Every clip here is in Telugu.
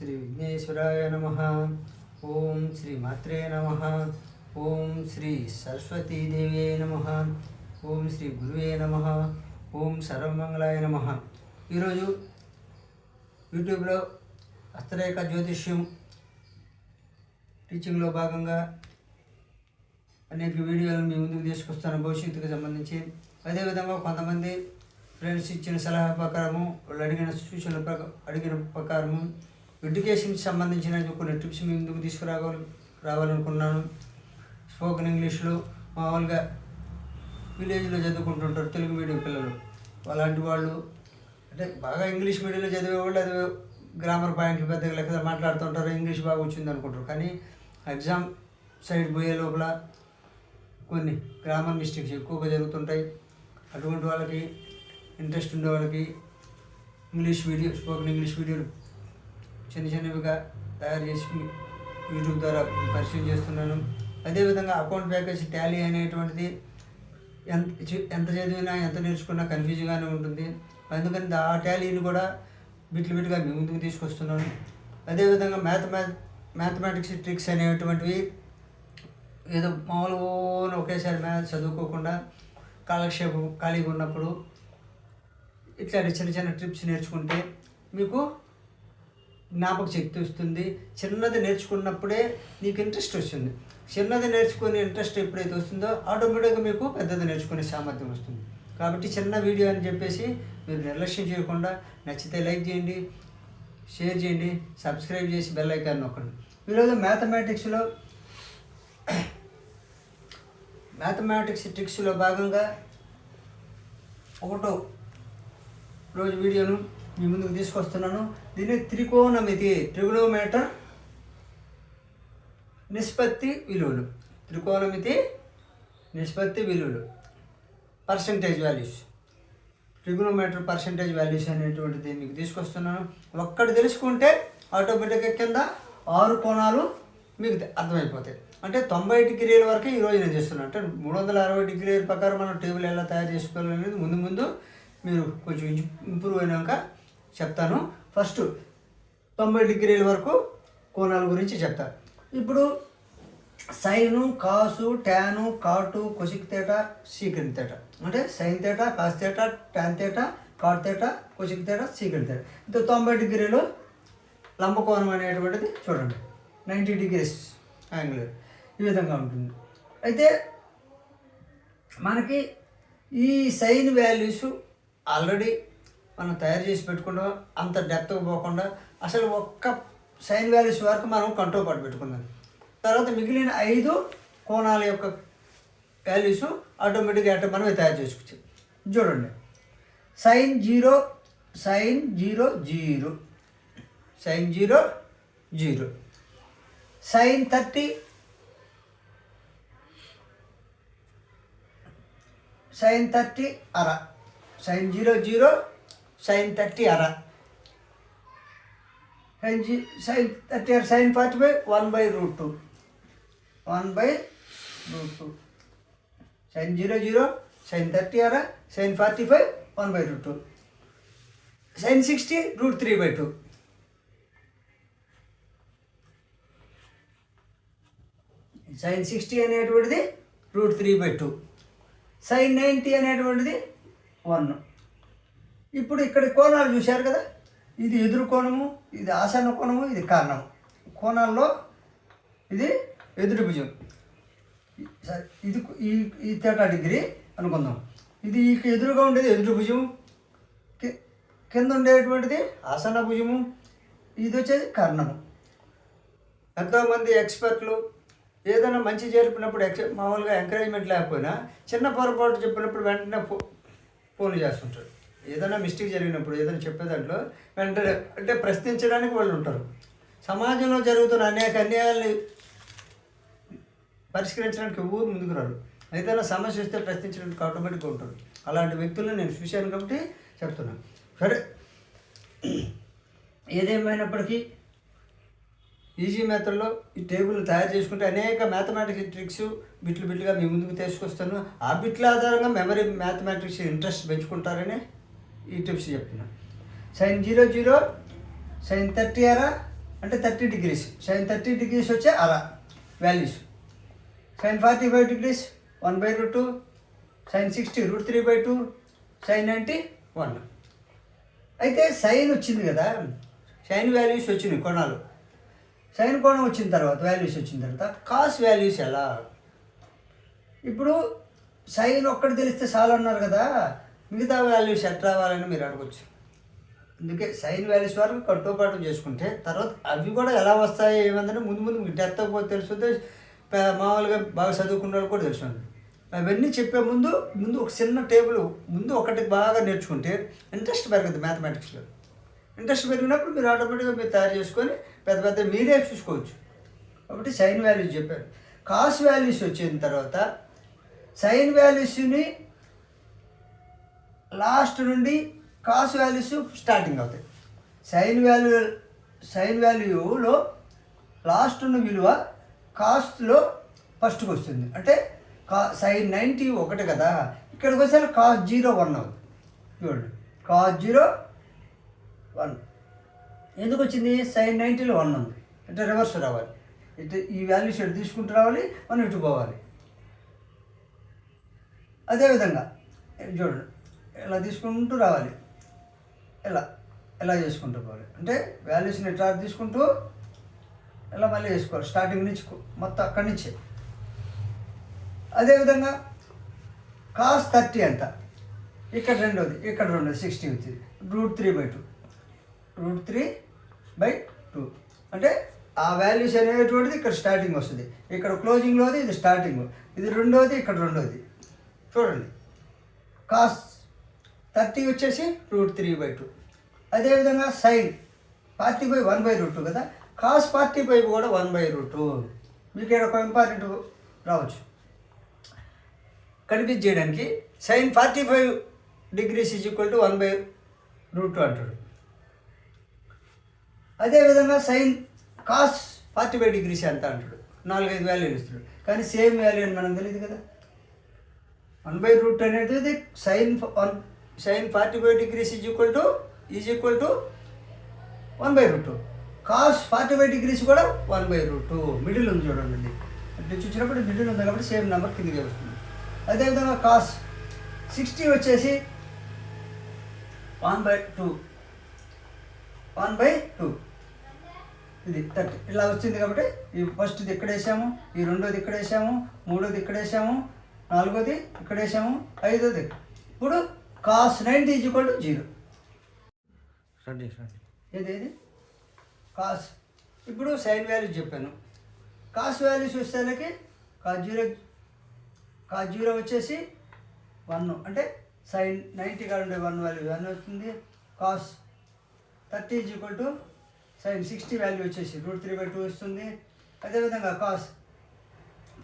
శ్రీ విఘ్నేశ్వరాయ నమ. ఓం శ్రీ మాత్రే నమ. ఓం శ్రీ సరస్వతీదేవే నమ. ఓం శ్రీ గురువే నమ. ఓం సర్వమంగళాయ నమ. ఈరోజు యూట్యూబ్లో హస్తరేఖ జ్యోతిష్యం టీచింగ్లో భాగంగా అనేక వీడియోలను మీ ముందుకు తీసుకొస్తాను. భవిష్యత్తుకు సంబంధించి. అదేవిధంగా కొంతమంది ఫ్రెండ్స్ ఇచ్చిన సలహా ప్రకారము వాళ్ళు అడిగిన సూచనల ప్రక అడిగిన ప్రకారము ఎడ్యుకేషన్కి సంబంధించిన కొన్ని టిప్స్ మీ ముందుకు తీసుకురావాలి రావాలనుకున్నాను స్పోకెన్ ఇంగ్లీష్లో మామూలుగా విలేజ్లో చదువుకుంటుంటారు తెలుగు మీడియం పిల్లలు. అలాంటి వాళ్ళు అంటే బాగా ఇంగ్లీష్ మీడియంలో చదివే వాళ్ళు అది గ్రామర్ పాయింట్లు పెద్దగా లెక్క మాట్లాడుతుంటారు ఇంగ్లీష్ బాగా వచ్చింది అనుకుంటారు. కానీ ఎగ్జామ్ సైడ్ పోయే లోపల కొన్ని గ్రామర్ మిస్టేక్స్ ఎక్కువగా జరుగుతుంటాయి. అటువంటి వాళ్ళకి ఇంట్రెస్ట్ ఉండే వాళ్ళకి ఇంగ్లీష్ వీడియో స్పోకెన్ ఇంగ్లీష్ వీడియోలు చిన్న చిన్నవిగా తయారు చేసి యూట్యూబ్ ద్వారా పరిచయం చేస్తున్నాను. అదేవిధంగా అకౌంట్ ప్యాకేజ్ టాలీ అనేటువంటిది ఎంత ఎంత చదివినా ఎంత నేర్చుకున్నా కన్ఫ్యూజ్గానే ఉంటుంది. అందుకని ఆ టాలీని కూడా బిట్లు బిట్లుగా మీ ముందుకు తీసుకొస్తున్నాను. అదేవిధంగా మ్యాథమె మ్యాథమెటిక్స్ ట్రిక్స్ అనేటువంటివి ఏదో మామూలుగా ఒకేసారి మ్యాథ్స్ చదువుకోకుండా కాలక్షేపం ఖాళీగా ఉన్నప్పుడు ఇట్లాంటి చిన్న చిన్న ట్రిప్స్ నేర్చుకుంటే మీకు జ్ఞాపక శక్తి వస్తుంది. చిన్నది నేర్చుకున్నప్పుడే నీకు ఇంట్రెస్ట్ వస్తుంది. చిన్నది నేర్చుకునే ఇంట్రెస్ట్ ఎప్పుడైతే వస్తుందో ఆటోమేటిక్గా మీకు పెద్దది నేర్చుకునే సామర్థ్యం వస్తుంది. కాబట్టి చిన్న వీడియో అని చెప్పేసి మీరు నిర్లక్ష్యం చేయకుండా నచ్చితే లైక్ చేయండి షేర్ చేయండి సబ్స్క్రైబ్ చేసి బెల్ ఐకాన్ నొక్కండి. ఈరోజు మ్యాథమెటిక్స్లో మ్యాథమెటిక్స్ ట్రిక్స్లో భాగంగా ఒకటో రోజు వీడియోను మీ ముందుకు తీసుకొస్తున్నాను. దీన్ని త్రికోణమితి ట్రిగోనోమీటర్ నిష్పత్తి విలువలు. త్రికోణమితి నిష్పత్తి విలువలు. Percentage values trigonometer percentage values అనేటువంటిది మీకు తీసుకొస్తున్నాను. ఒక్కటి తెలుసుకుంటే ఆటోమేటిక్గా కింద ఆరు కోణాలు మీకు అర్థమైపోతాయి. అంటే తొంభై డిగ్రీల వరకు ఈరోజు నేను చేస్తున్నాను. అంటే మూడు వందల అరవై డిగ్రీల ప్రకారం మనం టేబుల్ ఎలా తయారు చేసుకోవాలనేది ముందు ముందు మీరు కొంచెం ఇంప్రూవ్ అయినాక చెప్తాను. ఫస్ట్ తొంభై డిగ్రీల వరకు కోణాల గురించి చెప్తాను ఇప్పుడు సైను కాసు ట్యాను కాటు కొసిక్ తేట సీకెంట్ తేట. అంటే సైన్ తేట కాస్ తేట ట్యాన్ తేట కాట్ తేట కొసిక్ తేట సీకెంట్ తేట. ఇది తొంభై డిగ్రీలు లంబకోణం అనేటువంటిది చూడండి. నైంటీ డిగ్రీస్ యాంగిల్ ఈ విధంగా ఉంటుంది. అయితే మనకి ఈ సైన్ వాల్యూస్ ఆల్రెడీ మనం తయారు చేసి పెట్టుకుంటాం అంత డెప్త్గా పోకుండా అసలు ఒక్క సైన్ వాల్యూస్ వరకు మనం కంట్రోల్ పాటు పెట్టుకుందాం. తర్వాత మిగిలిన ఐదు కోణాల యొక్క వాల్యూస్ ఆటోమేటిక్గా అట్ట మనమే తయారు చేసుకోవచ్చు. చూడండి. Sine zero sine zero zero sine zero zero sine thirty sine thirty అర. Sine zero zero sine thirty అర సైన్ జీ సైన్ థర్టీ అర sine forty five one by root two one by root two sine zero zero sine thirty అర sine forty five one by root two sine sixty root three by two sine sixty అనేటువంటిది root three by two sine ninety అనేటువంటిది వన్ ఇప్పుడు ఇక్కడ కోణాలు చూశారు కదా? ఇది ఎదురు కోణము ఇది ఆసన కోణము ఇది కారణం కోణాల్లో ఇది ఎదురు భుజం. సరే, ఇది ఈ ఈ తేటా డిగ్రీ అనుకుందాం. ఇది ఈ ఎదురుగా ఉండేది ఎదురు భుజం కి- కింద ఉండేటువంటిది ఆసన భుజము. ఇది వచ్చేది కారణము. ఎంతోమంది ఎక్స్పర్ట్లు ఏదైనా మంచి జరిపినప్పుడు ఎక్స్ మామూలుగా ఎంకరేజ్మెంట్ లేకపోయినా చిన్న పొరపాటు చెప్పినప్పుడు వెంటనే ఫో ఫోన్ చేస్తుంటారు. ఏదైనా మిస్టేక్ జరిగినప్పుడు ఏదైనా చెప్పే దాంట్లో వెంటనే అంటే ప్రశ్నించడానికి వాళ్ళు ఉంటారు. సమాజంలో జరుగుతున్న అనేక అన్యాయాల్ని పరిష్కరించడానికి ఎవరు ముందుకు రారు. ఏదైనా సమస్య వస్తే ప్రశ్నించడానికి ఆటోమేటిక్గా ఉంటారు. అలాంటి వ్యక్తులను నేను చూశాను కాబట్టి చెప్తున్నాను సరే. ఏదేమైనప్పటికీ ఈజీ మెథడ్లో ఈ టేబుల్ తయారు చేసుకుంటే అనేక మ్యాథమెటిక్స్ ట్రిక్స్ బిట్లు బిట్లుగా మీ ముందుకు తీసుకొస్తాను. ఆ బిట్ల ఆధారంగా మెమరీ మ్యాథమెటిక్స్ ఇంట్రెస్ట్ పెంచుకుంటారని ఈ టిప్స్ చెప్తున్నా. Sine zero zero sine thirty అరా? అంటే thirty degrees sine thirty degrees వచ్చే అలా values sine forty five degrees one by root two sine sixty root three by two sine ninety one అయితే సైన్ వచ్చింది కదా. సైన్ వాల్యూస్ వచ్చినాయి కోణాలు. సైన్ కోణం వచ్చిన తర్వాత వాల్యూస్ వచ్చిన తర్వాత కాస్ వాల్యూస్ ఎలా? ఇప్పుడు సైన్ ఒక్కటి తెలిస్తే చాలు అన్నారు కదా. మిగతా వాల్యూస్ ఎట్ రావాలని మీరు అడగచ్చు. అందుకే సైన్ వాల్యూస్ వరకు కట్టుపాటు చేసుకుంటే తర్వాత అవి కూడా ఎలా వస్తాయి ఏమంటే ముందు ముందు మీకు డెత్ పోతే తెలుస్తుంది మామూలుగా బాగా చదువుకున్న వాళ్ళు కూడా తెలుస్తుంది అవన్నీ చెప్పే ముందు ముందు ఒక చిన్న టేబుల్ ముందు ఒకటి బాగా నేర్చుకుంటే ఇంట్రెస్ట్ పెరుగుతుంది మ్యాథమెటిక్స్లో ఇంట్రెస్ట్ పెరిగినప్పుడు మీరు ఆటోమేటిక్గా మీరు తయారు చేసుకొని పెద్ద పెద్ద మీరే చూసుకోవచ్చు. కాబట్టి సైన్ వాల్యూస్ చెప్పారు. కాస్ వాల్యూస్ వచ్చిన తర్వాత సైన్ వాల్యూస్ని లాస్ట్ నుండి కాస్ వాల్యూస్ స్టార్టింగ్ అవుతాయి. సైన్ వాల్యూ సైన్ వాల్యూలో లాస్ట్ ఉన్న విలువ కాస్ట్లో ఫస్ట్కి వస్తుంది. అంటే కా సైన్ నైంటీ ఒకటి కదా ఇక్కడికి వచ్చే కాస్ జీరో వన్ అవుతుంది. చూడండి కాస్ జీరో వన్. ఎందుకు వచ్చింది? సైన్ నైంటీలో వన్ ఉంది. అంటే రివర్స్ రావాలి. ఇటు ఈ వాల్యూస్ ఇటు తీసుకుంటూ రావాలి మనం ఇటు పోవాలి. అదేవిధంగా చూడండి ఇలా తీసుకుంటూ రావాలి? ఇలా ఇలా చేసుకుంటూ పోవాలి? అంటే వాల్యూస్ని ఎట్లా తీసుకుంటూ ఇలా మళ్ళీ చేసుకోవాలి స్టార్టింగ్ నుంచి మొత్తం అక్కడి నుంచే. అదేవిధంగా కాస్ థర్టీ అంత ఇక్కడ రెండోది ఇక్కడ రెండోది సిక్స్టీ వచ్చింది root three by two root three by two అంటే ఆ వాల్యూస్ అనేటువంటిది ఇక్కడ స్టార్టింగ్ వస్తుంది. ఇక్కడ క్లోజింగ్లోది ఇది స్టార్టింగ్ ఇది రెండోది ఇక్కడ రెండోది. చూడండి. కాస్ థర్టీ వచ్చేసి రూట్ త్రీ బై టూ. అదేవిధంగా sine forty by one by root two కదా కాస్ పార్టీ బై కూడా వన్ బై రూట్. టూ మీకు ఇక్కడ ఒక ఇంపార్టెంట్ రావచ్చు. కన్ఫ్యూజ్ చేయడానికి sine forty five degrees is equal to one by root two అంటాడు. అదేవిధంగా sine cos forty five degrees ఎంత అంటాడు? నాలుగైదు వాల్యూలు ఇస్తాడు కానీ సేమ్ వాల్యూ అని మనకు తెలియదు కదా. వన్ బై రూట్ అనేది sine one sine forty five degrees is equal to is equal to one by root two cos forty five degrees కూడా one by root two middle ఉంది చూడండి అంటే చూసినప్పుడు మిడిల్ ఉంది కాబట్టి సేమ్ నెంబర్ కిందకి వస్తుంది. అదేవిధంగా కాస్ సిక్స్టీ వచ్చేసి one by two one by two ఇది థర్టీ ఇలా వచ్చింది కాబట్టి ఈ ఫస్ట్ది ఇక్కడ వేసాము? ఈ రెండోది ఇక్కడ వేసాము? మూడోది ఇక్కడ వేసాము? నాలుగోది ఇక్కడ వేసాము? ఐదోది ఇప్పుడు cos ninety is equal to zero start చేసి స్టార్ట్ ఏది ఏది? కాస్ ఇప్పుడు సైన్ వాల్యూస్ చెప్పాను. కాస్ వాల్యూస్ వచ్చేసరికి కాస్ జీరో కాస్ జీరో వచ్చేసి వన్ అంటే సైన్ నైంటీ ఉండే వన్ వాల్యూ వన్ వస్తుంది? Cos thirty is equal to sine sixty value వచ్చేసి రూట్ త్రీ బై టూ వస్తుంది. అదేవిధంగా కాస్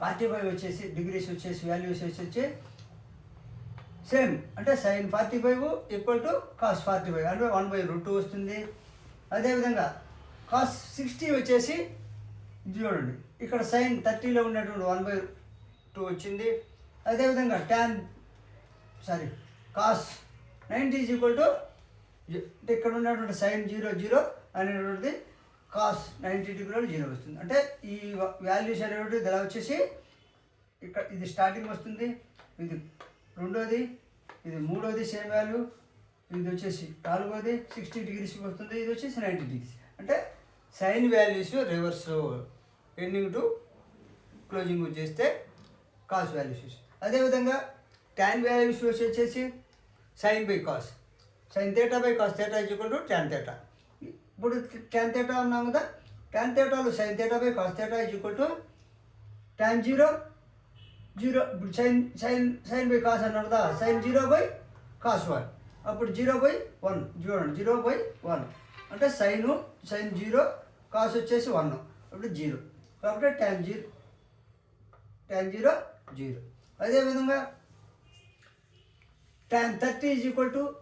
ఫార్టీ ఫైవ్ వచ్చేసి డిగ్రీస్ వచ్చేసి వాల్యూస్ వచ్చేసి సేమ్ అంటే sine forty five equal to cos forty five అంటే వన్ బై రూట్ టూ వస్తుంది. అదేవిధంగా కాస్ సిక్స్టీ వచ్చేసి చూడండి. ఇక్కడ సైన్ థర్టీలో ఉన్నటువంటి వన్ బై టూ వచ్చింది. అదేవిధంగా tan sorry cos ninety is equal to ఇక్కడ ఉన్నటువంటి సైన్ జీరో జీరో అనేటువంటిది కాస్ నైంటీ డిగ్రీలో జీరో వస్తుంది. అంటే ఈ వాల్యూస్ అనేటువంటిది ఇలా వచ్చేసి ఇక్కడ ఇది స్టార్టింగ్ వస్తుంది. ఇది రెండోది ఇది మూడోది సేమ్ వాల్యూ ఇది వచ్చేసి నాలుగోది సిక్స్టీ డిగ్రీస్ వస్తుంది ఇది వచ్చేసి నైంటీ డిగ్రీస్. అంటే sine values reverse ending to closing చేస్తే కాస్ వాల్యూస్ అదేవిధంగా ట్యాన్ వాల్యూస్ వచ్చేసి sine by cos. Sine theta by cos theta equal to tan theta. ఇప్పుడు ట్యాన్ థేటా అన్నాం కదా tan థేటాలు sine theta by cos theta equal to tan zero zero ఇప్పుడు sine sine sine by cos అన్నారు కదా sine zero by cos one. అప్పుడు జీరో బై వన్ చూడండి జీరో బై వన్. అంటే సైను సైన్ జీరో కాస్ వచ్చేసి వన్. అప్పుడు జీరో. కాబట్టి tan zero tan zero zero. అదేవిధంగా tan thirty is equal to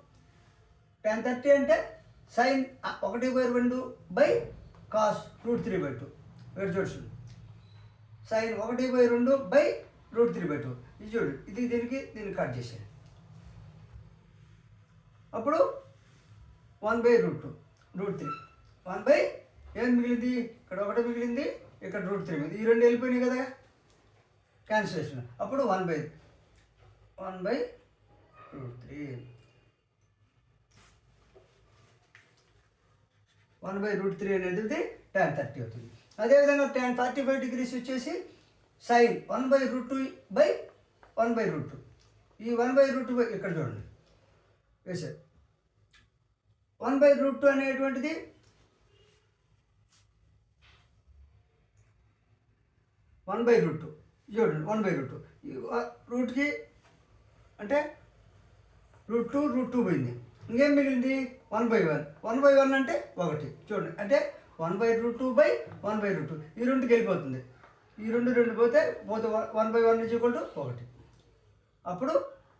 tan thirty అంటే సైన్ ఒకటి బై రెండు by cos root three by two. వేరు చూడండి. సైన్ ఒకటి బై రెండు by root three by two ఇది చూడు ఇది దీనికి దీన్ని కట్ చేసేయండి అప్పుడు one by root two root three one by ఏం మిగిలింది? ఇక్కడ ఒకటి మిగిలింది ఇక్కడ రూట్ త్రీ మిగిలింది. ఈ రెండు వెళ్ళిపోయినాయి కదా. క్యాన్సిలేషన్ అప్పుడు one by one by root three one by root three అనేది టెన్ థర్టీ అవుతుంది. అదేవిధంగా టెన్ ఫార్టీ ఫైవ్ డిగ్రీస్ వచ్చేసి sine one by root two by one by root two ఈ వన్ బై రూట్ టూ ఇక్కడ చూడండి. వేసారు వన్ బై రూట్ టూ అనేటువంటిది వన్ బై రూట్ టూ చూడండి వన్ బై రూట్ టూ రూట్కి అంటే రూట్ టూ రూట్ టూ పోయింది. ఇంకేం మిగిలింది? One by one one by one అంటే ఒకటి. చూడండి అంటే one by root two by one by root two ఈ రెండుకి వెళ్ళిపోతుంది. ఈ రెండు రెండు పోతే పోతే one by one is equal to ఒకటి. అప్పుడు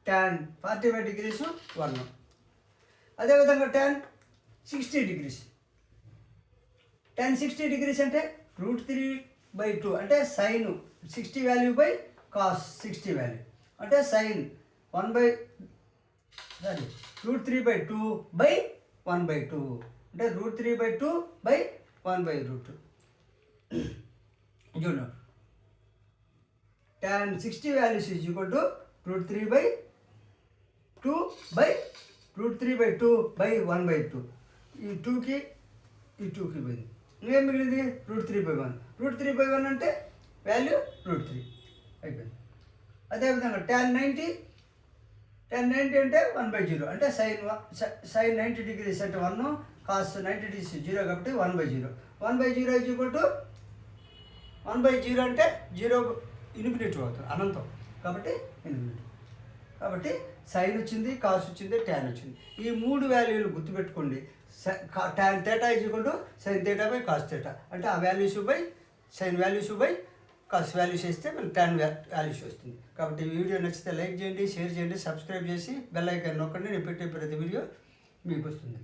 tan forty five degrees one అదేవిధంగా tan sixty degrees tan sixty degrees అంటే రూట్ త్రీ బై టూ అంటే sine sixty value by cos sixty value అంటే sine one by sorry root three by two by one by two అంటే root three by two by one by root చూడండి tan sixty values is equal to root three by two by root three by two by one by two ఈ టూకి ఈ టూకి పోయింది. ఇంకేం మిగిలింది? Root three by one root three by one అంటే వాల్యూ రూట్ త్రీ అయిపోయింది. అదేవిధంగా ట్యాన్ నైంటీ టెన్ నైంటీ అంటే వన్ బై జీరో అంటే సైన్ సైన్ నైంటీ డిగ్రీస్ అంటే one cos ninety degrees zero కాబట్టి one by zero one by zero is equal to one by zero అంటే జీరో ఇన్ఫినిటీ అవుతుంది అనంతం. కాబట్టి ఇన్ఫినిటీ. కాబట్టి సైన్ వచ్చింది కాస్ వచ్చింది ట్యాన్ వచ్చింది. ఈ మూడు వాల్యూలు గుర్తుపెట్టుకోండి. ట్యాన్ తేటా ఇచ్చుకుంటూ sine theta by cos theta అంటే ఆ values by sine values by cos values వేస్తే మనకి ట్యాన్ వాల్యూస్ వస్తుంది. కాబట్టి ఈ వీడియో నచ్చితే లైక్ చేయండి షేర్ చేయండి సబ్స్క్రైబ్ చేసి బెల్ ఐకాన్ నొక్కండి. నేను పెట్టే ప్రతి వీడియో మీకు వస్తుంది.